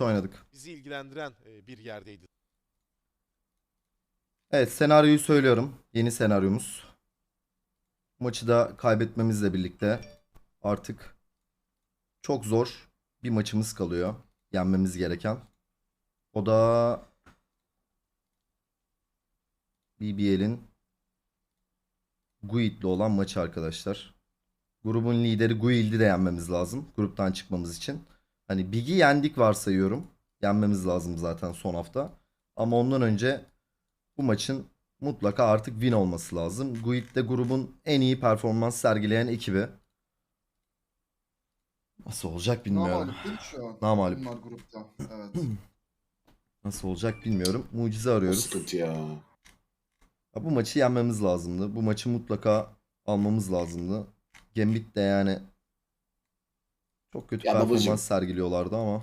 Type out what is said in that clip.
oynadık. bizi ilgilendiren e, bir yerdeydi. Evet senaryoyu söylüyorum. Yeni senaryomuz. Maçı da kaybetmemizle birlikte artık çok zor bir maçımız kalıyor. Yenmemiz gereken. O da BBL'in Guild'le olan maçı arkadaşlar. Grubun lideri Guild'i de yenmemiz lazım. Gruptan çıkmamız için. Hani Big'i yendik varsayıyorum. Yenmemiz lazım zaten son hafta. Ama ondan önce bu maçın mutlaka artık win olması lazım. Guild de grubun en iyi performans sergileyen ekibi. Nasıl olacak bilmiyorum. Namalip değil mi şu an? Namalip. Bunlar grupta. Evet. Nasıl olacak bilmiyorum. Mucize arıyoruz. sıkıntı ya. Ya bu maçı yenmemiz lazımdı. Bu maçı mutlaka almamız lazımdı. Gambit de yani çok kötü Ya performans babacım. sergiliyorlardı ama